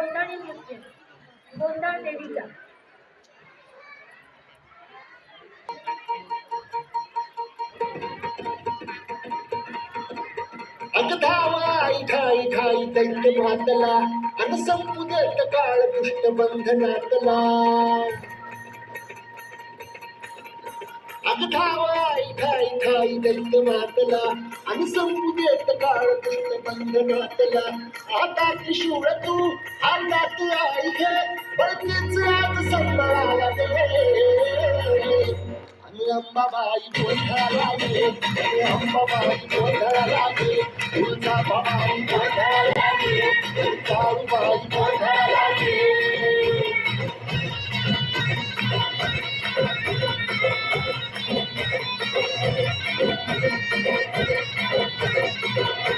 गोंधळी मुक्ती गोंधळ देवीचा. धावाई घाई घाई दैत मातला अन संपू देत काळ दुष्ट बंधनातला. अग धावाई खाई खाई दंड मातला आणि संपू देत काळ तुझ बंध मातला की शूर तू रात आई घे बळकीच आज संभाळाला आणि अंबाबाई गोंधळा लागे अंबाबाई गोंधळा लागे तुझा बाबाई गोंधळा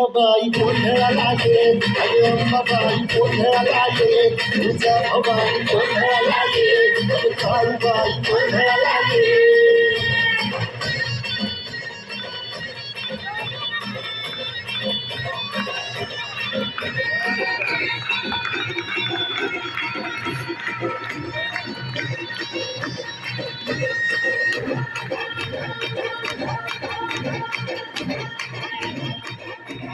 বাবাই পোধেরা লাগে আয়ন বাবাই পোধেরা লাগে, পূজা বাবাই পোধেরা লাগে, কাল বাই পোধেরা লাগে